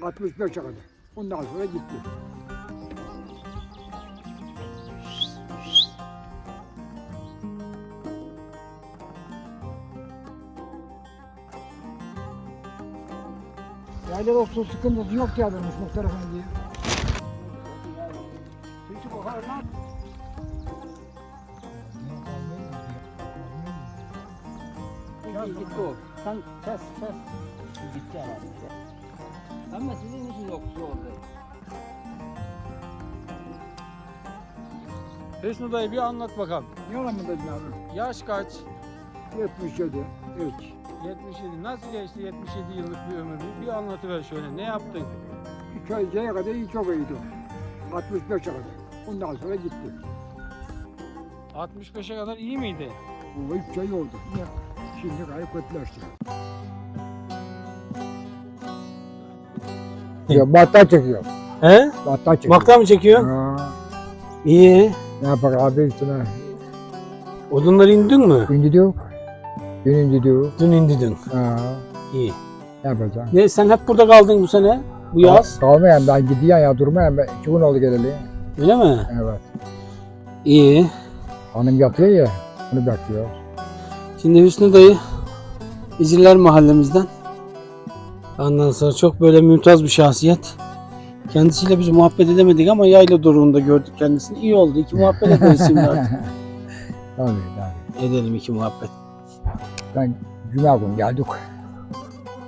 65'e kadar. Ondan sonra gitti. Yaylada su sıkıntısı yok diye alırmış muhtar efendi. Suyu kokar lan. Gitti o. Sen kes kes. Gitti herhalde. Ama sizin için yok su oldu. Hüsnü dayı bir anlat bakalım. Ne olan mı dedin abi? Yaş kaç? 77. Evet. 77. Nasıl geçti 77 yıllık bir ömür? Bir, anlatıver şöyle. Ne yaptın? İki ay kadar iyi çok iyiydi. 65'e kadar. Ondan sonra gitti. 65'e kadar iyi miydi? Bu üç ay oldu. Ya, Şimdi gayet kötüleşti. Ya batta çekiyor. He? Batta çekiyor. Makta mı çekiyor? Ha, İyi. ne yapar abi üstüne? Odunları indin mi? Gündü diyor. Günündü diyor. Dün indirdin. Ha, İyi. ne yapacağım? Ne sen hep burada kaldın bu sene? Bu yaz? Kalmayan ben gidiyorum ya durmayan ben. İki gün oldu geleli. Öyle mi? Evet. İyi. Hanım yatıyor ya. Onu bekliyor. Şimdi Hüsnü dayı İzirler mahallemizden. Ondan sonra çok böyle mümtaz bir şahsiyet. Kendisiyle biz muhabbet edemedik ama yayla durumunda gördük kendisini. İyi oldu. İki muhabbet ederiz şimdi artık. Tabii tabii. Edelim iki muhabbet. Ben cuma günü geldik.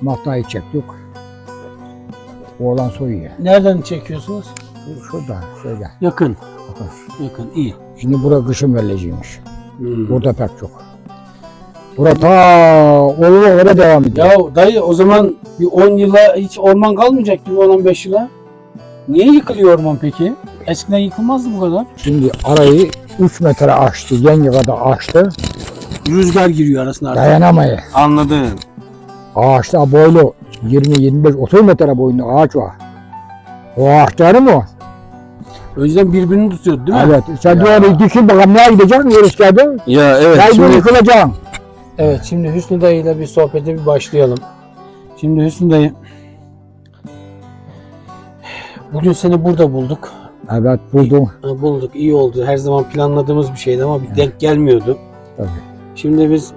Mahtayı çektik. Oğlan soyuyor. Nereden çekiyorsunuz? Şurada, şöyle. Yakın. Bakın. Yakın. iyi. Şimdi bura kışın vereceğimiş. Hmm. Burada pek çok. Bura ta oğluna kadar devam ediyor. Ya dayı o zaman bir 10 yıla hiç orman kalmayacak gibi 10-15 yıla. Niye yıkılıyor orman peki? Eskiden yıkılmazdı bu kadar. Şimdi arayı 3 metre açtı, yenge kadar açtı. Rüzgar giriyor arasına artık. Dayanamayı. Anladım. Ağaçta boylu 20-25-30 metre boyunda ağaç var. O ağaçları mı? O yüzden birbirini tutuyordu değil mi? Evet. Sen de orayı düşün bakalım nereye gideceksin yürüyüşlerde? Ya evet. Gün Şimdi, yıkılacaksın. Evet şimdi Hüsnü dayı ile bir sohbete bir başlayalım. Şimdi Hüsnü dayı bugün seni burada bulduk. Evet buldum. Ha, Bulduk iyi oldu. Her zaman planladığımız bir şeydi ama bir denk gelmiyordu. Tabii. Şimdi biz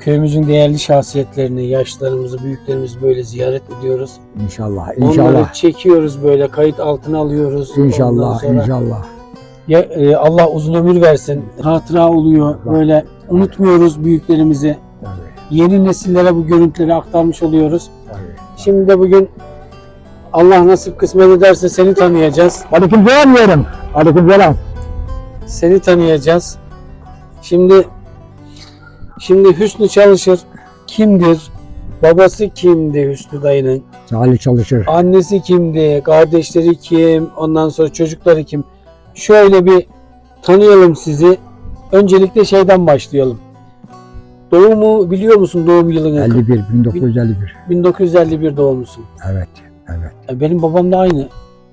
köyümüzün değerli şahsiyetlerini, yaşlarımızı, büyüklerimizi böyle ziyaret ediyoruz. İnşallah. Onları İnşallah. çekiyoruz böyle kayıt altına alıyoruz. Ondan İnşallah. sonra İnşallah. Ya, e, Allah uzun ömür versin. Hatıra oluyor. Böyle unutmuyoruz büyüklerimizi. Yeni nesillere bu görüntüleri aktarmış oluyoruz. Şimdi de bugün Allah nasip kısmet ederse seni tanıyacağız. Aleyküm selam diyorum. Aleyküm selam. Seni tanıyacağız. Şimdi şimdi Hüsnü Çalışır kimdir? Babası kimdi Hüsnü dayının? Salih çalışır. Annesi kimdi? Kardeşleri kim? Ondan sonra çocukları kim? Şöyle bir tanıyalım sizi. Öncelikle şeyden başlayalım. Doğumu biliyor musun doğum yılını? 51, 1951. 1951 doğumlusun. Evet. Evet. Benim babam da aynı.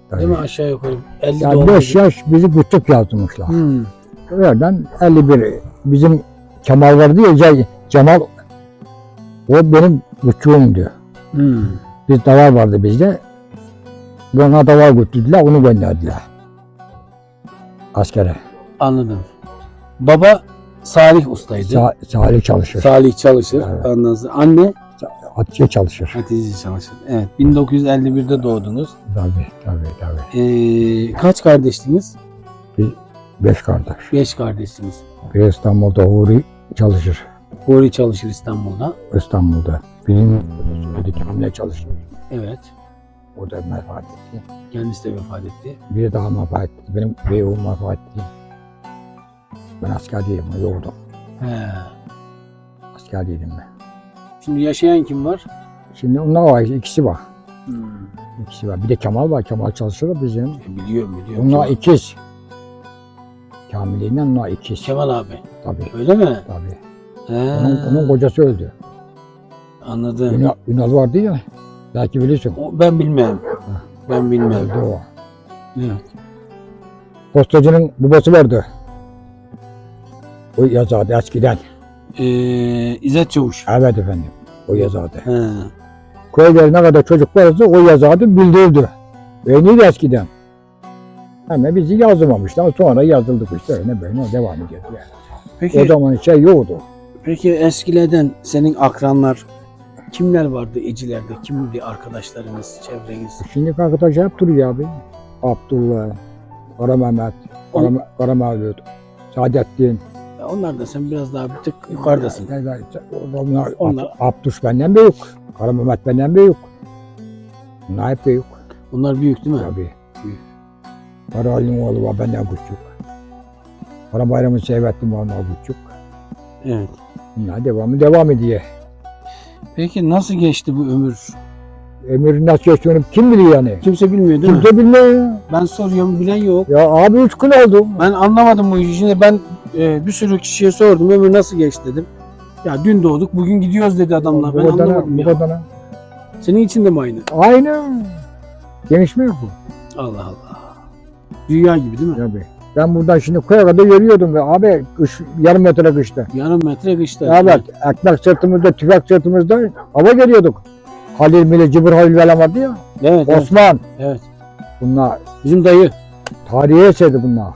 Tabii. Değil mi aşağı yukarı? 50 Ya doğumlu. 5 yaş bizi küçük yazmışlar. Hmm. Oradan 51. Bizim Kemal vardı ya Ce- Cemal o benim küçüğümdü. Hmm. Bir davar vardı bizde. Bana davar götürdüler onu gönderdiler. Askere. Anladım. Baba Salih ustaydı. Sa Salih çalışır. Salih çalışır. Evet. Ondan sonra anne Hatice çalışır. Hatice çalışır. Evet. 1951'de doğdunuz. Tabii tabii tabii. Ee, kaç kardeştiniz? Beş kardeş. Beş kardeşsiniz. Bir İstanbul'da Huri çalışır. Huri çalışır İstanbul'da. İstanbul'da. Benim Söyledi Kamil'e çalışır. Evet. O da vefat etti. Kendisi de vefat etti. Biri daha vefat etti. Benim beyim vefat etti. Ben askerdeydim, yoğurdum. He. Askerdeydim ben. Şimdi yaşayan kim var? Şimdi onlar var, ikisi var. Hmm. İkisi var. Bir de Kemal var, Kemal çalışır da bizim. E, Biliyorum biliyorum. Onlar Kemal. ikiz. Kamil'iyle onlar ikiz. Kemal abi. Tabii, Öyle mi? tabii. He. Onun, onun kocası öldü. Anladım. Ünal, Ünal vardı ya, belki bilirsin. O, ben bilmem. Ben bilmem. Öldü o. Evet. Postacının babası vardı. O yazardı eskiden. Ee, İzzet Çavuş. Evet efendim. O yazardı. He. köyde ne kadar çocuk varsa o yazardı bildirdi. Öyleydi eskiden. Ama bizi yazmamışlar. Sonra yazıldık işte öyle böyle devam ediyor. Yani. Peki O zaman şey yoktu. Peki eskilerden senin akranlar kimler vardı Ecilerde? Kimdi arkadaşlarınız, çevreniz? Şimdi arkadaş hep duruyor abi. Abdullah, Kara Mehmet, Kara, Kara Mevlüt, Saadettin. Ya Onlar da sen biraz daha bir tık yukarıdasın. Onlar, onlar, Onlar- Abdüş benden büyük. Kara Mehmet benden büyük. Bunlar hep büyük. Onlar büyük değil mi? Tabii. Büyük. Kara Ali'nin oğlu var benden küçük. Kara Bayram'ın Seyvettin var onlar küçük. Evet. Bunlar devamı devam ediyor. Peki nasıl geçti bu ömür? Ömrün nasıl geçtiğini kim biliyor yani? Kimse bilmiyor değil mi? Kimse bilmiyor. Ben soruyorum bilen yok. Ya abi üç gün oldu. Ben anlamadım bu işi. Şimdi ben e, bir sürü kişiye sordum ömür nasıl geçti dedim. Ya dün doğduk bugün gidiyoruz dedi adamlar. Ben Bu kadar, anlamadım ya. kadar. Senin için de mi aynı? Aynı. Değişmiyor bu. Allah Allah. Dünya gibi değil mi? Tabii. Ben buradan şimdi koya kadar yürüyordum ve abi kış, yarım metre kışta. Yarım metre kışta. Evet, ekmek sırtımızda, tüfek sırtımızda hava geliyorduk. Halil Mile, Cibur Halil Vela vardı ya. Evet, evet, Osman. evet. Bunlar Bizim dayı. tarihe eserdi bunlar.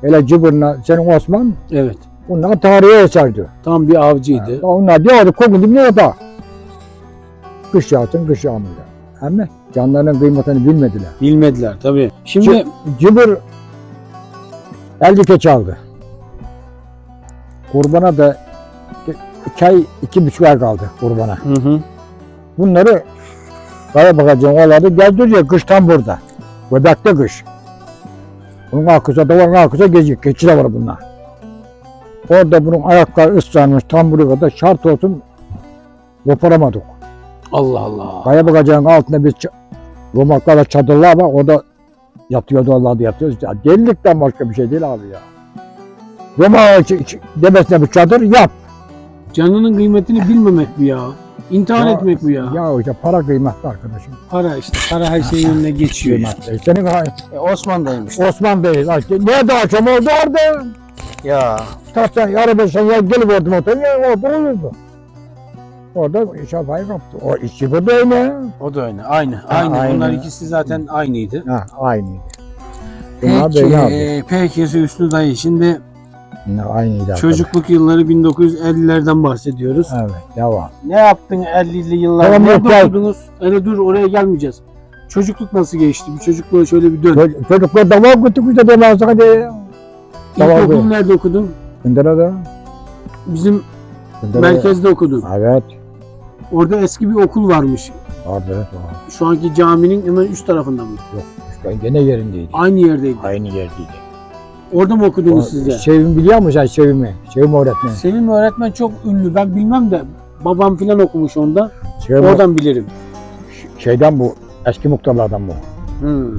Hele Cibur'la senin Osman, Evet. bunlar tarihe eserdi. Tam bir avcıydı. Onlar diyordu kokun dibine yata. Kış yağsın, kış yağmıyor. Ama canlarının kıymetini bilmediler. Bilmediler tabii. Şimdi Cibur elbise çaldı. Kurbana da iki ay, iki buçuk ay kaldı kurbana. hı hı. Bunları kaya bakacağım oğlanı gezdiriyor kış tam burada. Göbekte kış. Bunun arkasında da var arkasında gece, keçi de var bunlar. Orada bunun ayakları ıslanmış tam buraya kadar şart olsun koparamadık. Allah Allah. Kaya bakacağın altında bir romaklarla çadırlar var orada yatıyordu Allah'da yatıyoruz. Ya, delilikten başka bir şey değil abi ya. Roma demesine bir çadır yap. Canının kıymetini bilmemek bu ya. İntihar Ya- etmek bu ya. Ya işte para kıymetli arkadaşım. Para işte. Para her şeyin önüne geçiyor. Kıymetli. Senin E, Osman'daymış. Osman Bey, lan işte nerede akşam oldu orada? Ya. Taştan yarı beşten ya gelip orada motor ya orada uyudu. Orada şafayı kaptı. O işi bu da öyle. O da öyle. Aynı. Aynı. aynı. Onlar ikisi zaten aynıydı. Ha aynıydı. Bunlar Peki, e, Hüsnü dayı. Şimdi Bunlar aynıydı. çocukluk yılları 1950'lerden bahsediyoruz. Evet devam. Ne yaptın 50'li yıllar? Tamam, Nerede yok, okudunuz? Hele dur oraya gelmeyeceğiz. Çocukluk nasıl geçti? Bir çocukluğa şöyle bir dön. Çocuk- Çocuklar devam gittik işte devam hadi. İlkokul nerede okudun? Kındır'a da. Bizim merkezde okudun. Evet. Orada eski bir okul varmış. Vardı evet var. Şu anki caminin hemen üst tarafında mı? Ben gene yerindeydi. Aynı yerdeydi. Aynı yerdeydi. Orada mı okudunuz siz de? Sevim biliyor musun sen Sevim'i? Sevim öğretmen. Sevim öğretmen çok ünlü. Ben bilmem de babam filan okumuş onda. Sevim Oradan bilirim. şeyden bu. Eski muhtarlardan bu. Hmm.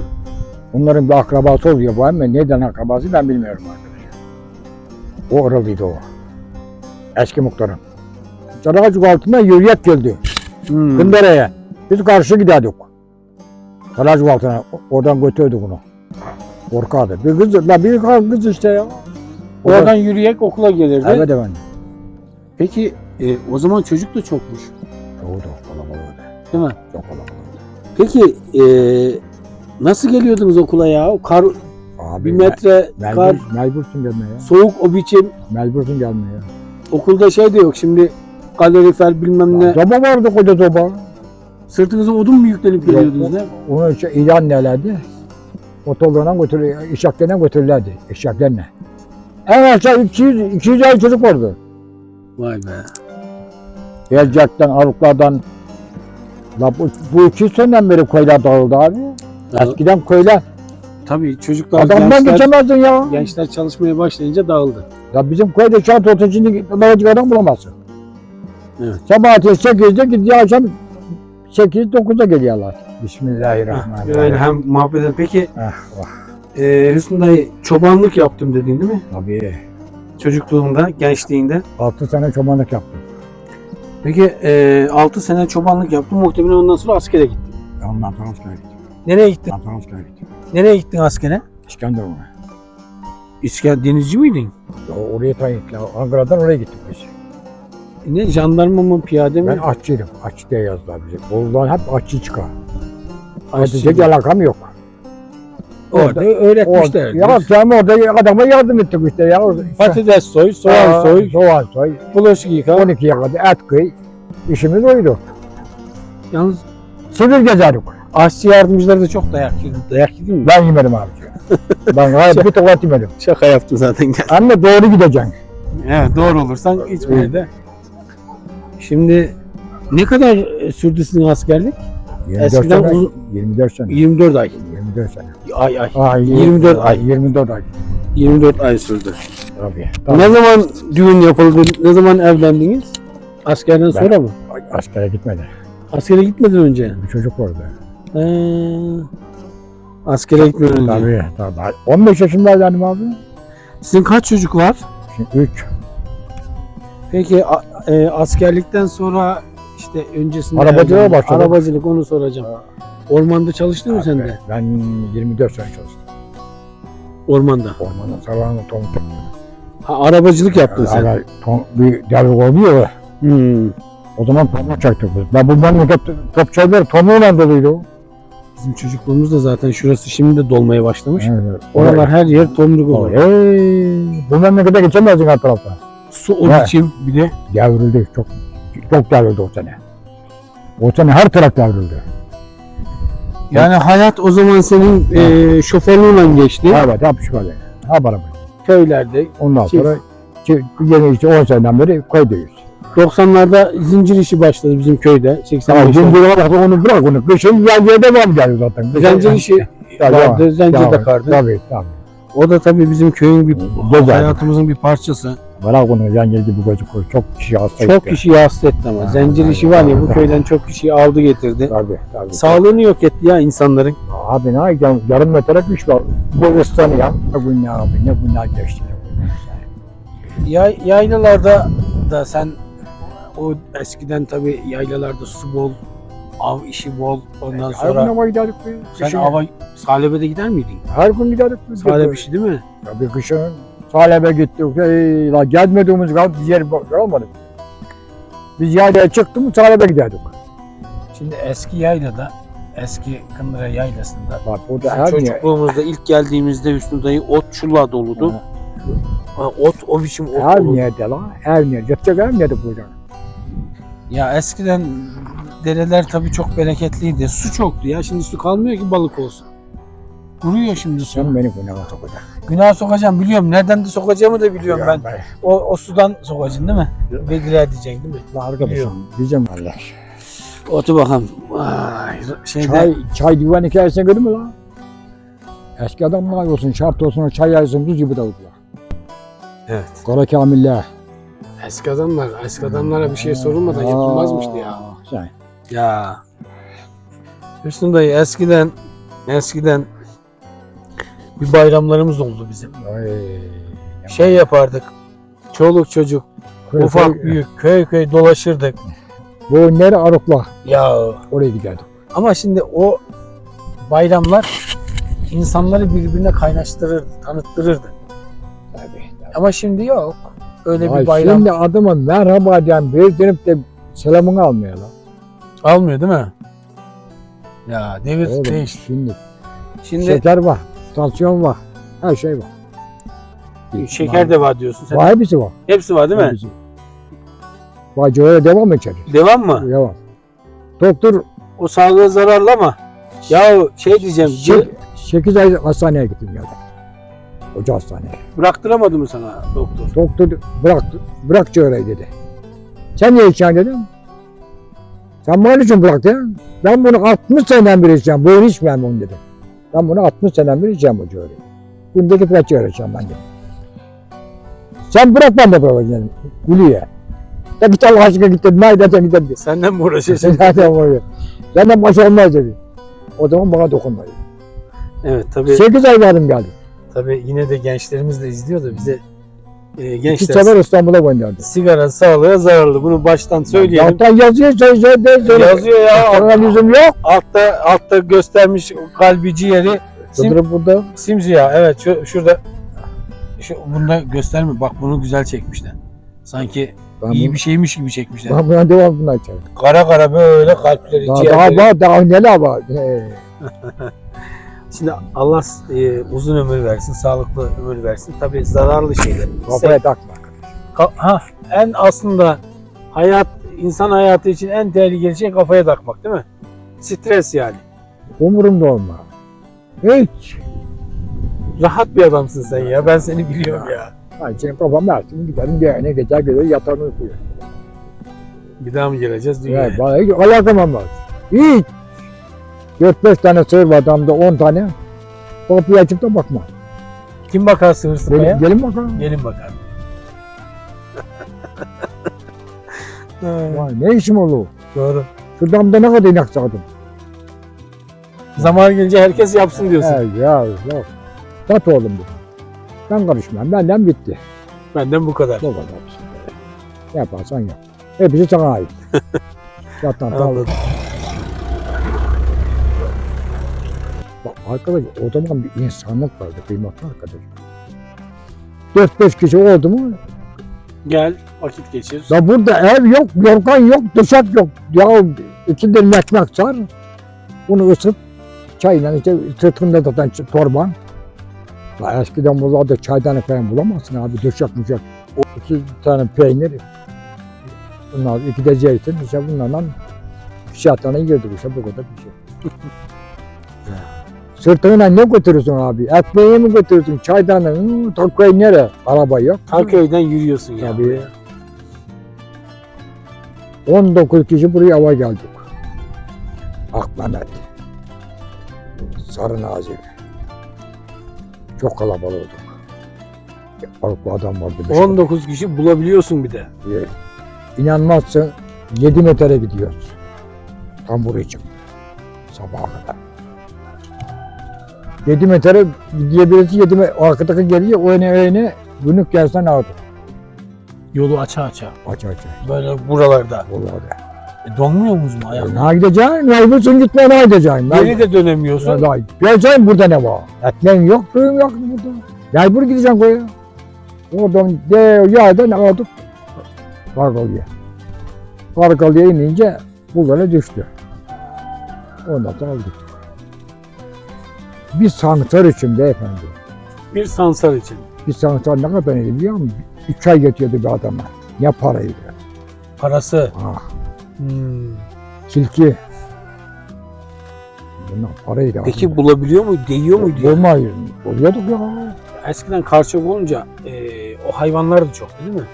Bunların bir akrabası oluyor bu ama neden akrabası ben bilmiyorum arkadaşlar. O oralıydı o. Eski muhtarın. Sarıcık altında yürüyerek geldi. Hmm. Kındere'ye. Biz karşı giderdik. Sarıcık altına. Oradan götürdük onu. Korkardı. Bir kız, la bir kız işte ya. Oradan yürüyerek okula gelirdi. Evet efendim. Peki e, o zaman çocuk da çokmuş. Çoğu da kalabalığıydı. Değil mi? Çok kalabalığıydı. Peki e, nasıl geliyordunuz okula ya? O Kar, Abi bir metre mel- kar, mecbur, mecbursun gelmeye soğuk o biçim. Mecbursun gelmeye. Okulda şey de yok şimdi kalorifer bilmem ne. Zoba vardı koca zoba. Sırtınıza odun mu yüklenip geliyordunuz ne? Onu işte ilan nelerdi? Motorlarına götürüyor, eşeklerine götürürlerdi. Eşeklerine. En aşağı 200, 200 ay çocuk vardı. Vay be. Gelecekten, Aruklardan. La bu, bu 200 seneden beri köyler dağıldı abi. Ya, Eskiden köyler tabii çocuklar, adamdan gençler, geçemezdin ya. gençler çalışmaya başlayınca dağıldı. Ya bizim köyde şart olsa şimdi lavacık adam bulamazsın. Evet. Sabahleyin 8'de gidiyor akşam 8-9'da geliyorlar. Bismillahirrahmanirrahim. Öyle hem muhabbet edelim. Peki Ah, vah. e, Hüsnü dayı çobanlık yaptım dedin değil mi? Tabii. Çocukluğunda, gençliğinde. 6 sene çobanlık yaptım. Peki e, 6 sene çobanlık yaptım. Muhtemelen ondan sonra askere gittin. Ondan sonra askere gittim. Nereye gittin? Ondan sonra askere gittim. Nereye gittin askere? İskenderun'a. İsker denizci miydin? O- Oraya tayin. Ankara'dan oraya gittik biz. Ne jandarma mı piyade mi? Ben aşçıydım. Aşçı diye yazdılar bize. Bolu'dan hep aşçı çıkar. Aşçı. Aşçı alakam yok. Orada öğretmişler. Orada, ya sen orada adama yardım ettik işte ya. Patates soy, soğan Aa, soy, Soğan soy. bulaşık yıka. 12'ye kadar et kıy. İşimiz oydu. Yalnız Sivil gezerdik. aşçı yardımcıları da çok dayak yedi. Dayak yedin mi? Ben yemedim abi. ben gayet bir tokat yemedim. Şaka yaptın zaten. Anne doğru gideceksin. evet doğru olursan hiçbir de. Şimdi ne kadar e, sürdü sizin askerlik? 24 Eskiden sene, uzun- 24 sene. 24 ay. 24 sene. Ay ay. Aa, 24 ay. 24 ay. 24 ay sürdü. Tabii. Ne zaman düğün yapıldı? Ne zaman evlendiniz? Askerden Ben- sonra mı? Askere gitmedi. Askere gitmeden önce. Bir çocuk vardı. Ee, askere gitmeden önce. Tabii. tabii. 15 yaşındaydım abi. Sizin kaç çocuk var? Şimdi 3. Peki a- e, askerlikten sonra işte öncesinde Arabacılığa başladım. Arabacılık onu soracağım. Ormanda çalıştın mı sen de? Ben 24 sene çalıştım. Ormanda. Ormanda sabahın ton Ha, arabacılık yaptın sen. Yani ton, bir devrik oluyor ya. Hmm. O zaman tomruk çaktık biz. Ben bu memleket top çayları tomruğuyla doluydu. Bizim çocukluğumuzda zaten şurası şimdi de dolmaya başlamış. Evet. Oralar her yer tomruk olur. Hey, bu memlekete geçemezdin her tarafta. Su o Evet. biçim bir de. Devrildi. Çok çok devrildi o sene. O sene her taraf devrildi. Yani hayat o zaman senin e, şoförlüğüyle geçti. Evet, hep. Ha bana bak. Köylerde. Ondan Çift. sonra yeni işte 10 seneden beri koyduyuz. 90'larda zincir işi başladı bizim köyde. Tamam, 85'te. şimdi bak onu bırak onu. Kışın yancıya devam ediyor zaten. Kışın- Zincir işi Ya, vardı. Zincir Tabii, takardı. Tabii tabii. O da tabii bizim köyün bir Güzel. hayatımızın bir parçası. Bırak onu yancı gibi gözüküyor. Çok kişi hasta Çok etti. kişiyi hasta etti ama. Ha, Zincir işi var ya bu köyden çok kişiyi aldı getirdi. Tabii tabii. Sağlığını yok etti ya insanların. Abi ne yarım, yarım metre güç var. Bu ıslanı ya. Ne günler abi ne günler geçti. Ne günler. Yay, yaylalarda da sen o eskiden tabii yaylalarda su bol, av işi bol. Ondan Her gün sonra hava giderdik biz. sen Kışın- ava salebede gider miydin? Her gün giderdik biz. Salep işi değil mi? Tabii kışın Salep'e gittik. Ey, la gelmediğimiz kaldı biz yer kalmadık. Biz yaylaya çıktık mı Salep'e giderdik. Şimdi eski yaylada, eski Kındıra yaylasında Bak burada her yer. çocukluğumuzda ilk geldiğimizde Hüsnü dayı ot çulla doludu. Ha. Ha, ot o biçim ot Her dolu. yerde la. Her yer. Yatacak her yerde bulacak. Ya eskiden dereler tabii çok bereketliydi. Su çoktu ya. Şimdi su kalmıyor ki balık olsun. Kuruyor şimdi su. Sen beni günaha sokacak. Günah sokacağım biliyorum. Nereden de sokacağımı da biliyorum ben. O, o sudan sokacaksın değil mi? Bilgiler diyeceksin değil mi? La arkadaşım diyeceğim Allah. Otu bakalım. Vay, şeyde, Çay, çay divan hikayesini gördün mü lan? Eski adamlar olsun, şart olsun, çay yazsın, buz gibi davutlar. Evet. Kara Kamiller. Eski adamlar, eski adamlara bir şey sorulmadan yapılmazmıştı ya. Aa, Sen. Ya. Hüsnü dayı eskiden eskiden bir bayramlarımız oldu bizim. Ay, Şey yapardık. Çoluk çocuk, köy- ufak köy- büyük köy köy dolaşırdık. Bu nere arıkla? Ya Oraya giderdik. ama şimdi o bayramlar insanları birbirine kaynaştırırdı, tanıttırırdı. Tabii. Ama şimdi yok. Öyle Ay, bir bayram Şimdi adama merhaba diyen bir dönüp de selamını almıyor lan. almıyor değil mi? Ya devir Oğlum, değişti. Şimdi, Şimdi şeker var, tansiyon var, her şey var. şeker de var diyorsun sen. Var hepsi var. Hepsi var değil mi? Hepsi. Öyle devam edeceğiz. Devam mı? Devam. Doktor O sağlığa zararlı ama ya şey diyeceğim. Sek- 8 ay hastaneye gittim geldim. Hoca hastaneye. Bıraktıramadı mı sana doktor? Doktor bırak, bırak çöreği dedi. Sen niye içeceksin dedim. Sen bana için bırak dedim. Ben bunu 60 seneden beri içeceğim. Bugün içmeyeyim onu dedi. Ben bunu 60 seneden beri içeceğim bu çöreği. Gündeki kaç çöreği içeceğim ben dedim. Sen bırak ben de bırakacağım. Gülüyor. Ya git Allah aşkına git dedim. Nereden sen git dedi. Senden mi uğraşıyorsun? Sen nereden var Senden baş olmaz dedi. O zaman bana dokunmadı. evet tabii. 8 ay vardım geldim. Tabii yine de gençlerimiz de izliyor da bize e, gençler sefer İstanbul'a gönderdi. sigara sağlığa zararlı. Bunu baştan söyleyelim. Zaten yazıyor söyle söyle. Yazıyor ya. Sana lüzum yok. Altta altta göstermiş kalbi ciğeri. Sim, Sıdırıp burada. simziya. Evet şu, şurada şu, bunda gösterme. Bak bunu güzel çekmişler. Sanki Ben İyi bir şeymiş gibi çekmişler. Ben buna devam bundan içerim. Kara kara böyle kalpleri, Daha, ciğerleri. daha, daha, daha neler var. Şimdi Allah e, uzun ömür versin, sağlıklı ömür versin. Tabii zararlı şeyler. kafaya takma. Ha, en aslında hayat, insan hayatı için en tehlikeli şey kafaya takmak değil mi? Stres yani. Umurumda olma. Hiç. Rahat bir adamsın sen ya. Ben seni biliyorum ya. Ben senin kafam versin. Giderim bir yerine gece göre yatarım uykuya. Bir daha mı geleceğiz dünyaya? Evet, bana hiç alakam olmaz. Hiç. 4-5 tane sığır var adamda 10 tane. Kapıyı açıp da bakma. Kim bakar sığır sıpaya? Gelin, gelin bakalım. Gelin bakar. Vay, ne işim olur? Doğru. Şu damda ne kadar inek sağdım. Zaman gelince herkes yapsın diyorsun. He, ya yok. Sat oğlum bu. Ben karışmam. Benden bitti. Benden bu kadar. Bu kadar. Ne yaparsan yap. Hepsi sana ait. Yattan. Anladım. Bak arkadaş o zaman bir insanlık vardı kıymetli arkadaş. 4-5 kişi oldu mu? Gel vakit geçir. Ya burada ev yok, yorgan yok, dışak yok. Ya dilim ekmek sar. Bunu ısıt. Çayla işte sırtında zaten torban. Ya eskiden buralarda çaydanı falan bulamazsın abi. Muşak. O iki tane peynir. Bunlar iki de zeytin. İşte bunlarla tane yedik işte bu kadar bir şey. Sırtına ne götürürsün abi? Ekmeği mi götürürsün? Çaydanı, tokayı nere? Araba yok. Ta köyden yürüyorsun ya. Tabii. 19 kişi buraya ava geldik. Akmehmet. Sarı Nazilli. Çok kalabalıktık. Farklı adam vardı. beş 19 kişi bulabiliyorsun bir de. kişi. İnanmazsın 7 metre gidiyoruz. Tam buraya çık. Sabaha kadar. 7 metre gidebilirsin 7 metre. Arkadaki geliyor o öne öne günlük gelsen aldı. Yolu aça aça. Aç aç. Böyle buralarda. Vallahi. E, donmuyor muyuz mu ayağım? Ne gideceksin? Mecbursun gitmeye ne gideceksin? Geri de dönemiyorsun. Ya, Geleceğim burada ne var? Ekmeğin yok, suyun yok burada. Mecbur gideceksin koya. Oradan de yağdan aldık. Kargalı'ya. Kargalı'ya inince buralara düştü. Ondan da aldık. Bir sansar için beyefendi. Bir sansar için. Bir sansar ne kadar neydi biliyor musun? Üç ay getiriyordu bir adama. Ne paraydı? Parası. Ah, Hmm. silki. Bunlar paraydı. Peki bulabiliyor mu? Değiyor muydu? ya? Bulmayın. Buluyorduk ya. Eskiden karşılık olunca e, o hayvanlar da çok değil mi?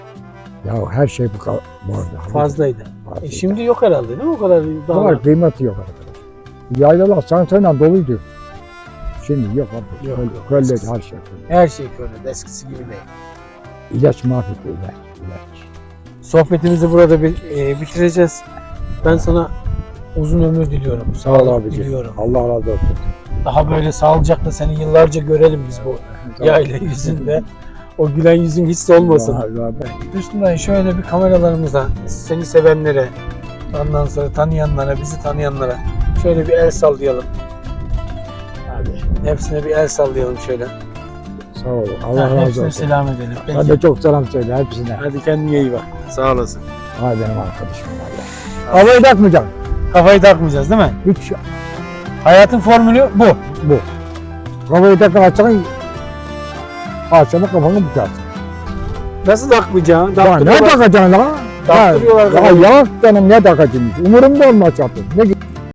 Ya her şey bu kadar vardı. Fazlaydı. Fazlaydı. E, şimdi yok herhalde değil mi o kadar dağlar? kadar kıymeti yok arkadaş. Yaylalar sansayla doluydu. Şimdi yok abi. Yok, Köl- yok. Kölle Eskisi. her şey kölle. Her şey körledi eskisi gibi değil. İlaç mahvetti ilaç. ilaç. Sohbetimizi burada bir, e, bitireceğiz. Ben sana uzun ömür diliyorum. Sağ ol abiciğim. Diliyorum. Allah razı olsun. Daha böyle sağlıcakla seni yıllarca görelim biz bu yayla yüzünde. O gülen yüzün hiç olmasın. Üstünden şöyle bir kameralarımıza seni sevenlere, ondan sonra tanıyanlara, bizi tanıyanlara şöyle bir el sallayalım. Hepsine bir el sallayalım şöyle. Sağ ol. Allah Ha, razı hepsine olsun. selam edelim. Ben Peki. de çok selam söyle hepsine. Hadi kendine iyi bak. Sağ olasın. Hay benim arkadaşım valla. Havayı takmayacaksın. Kafayı takmayacağız değil mi? Hiç Hayatın formülü bu. bu. Havayı takmayacaksın. Akşama kafanı butarsın. Nasıl takmayacaksın? Ya ne Taktırıyorlar. takacaksın la? Taktırıyorlar Ya, ya kafayı. canım ne takacaksın? Umurumda olmaz yaptım. Ne